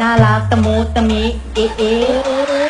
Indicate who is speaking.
Speaker 1: น่า
Speaker 2: รักตะมูตะ
Speaker 3: มิเอ๊ะ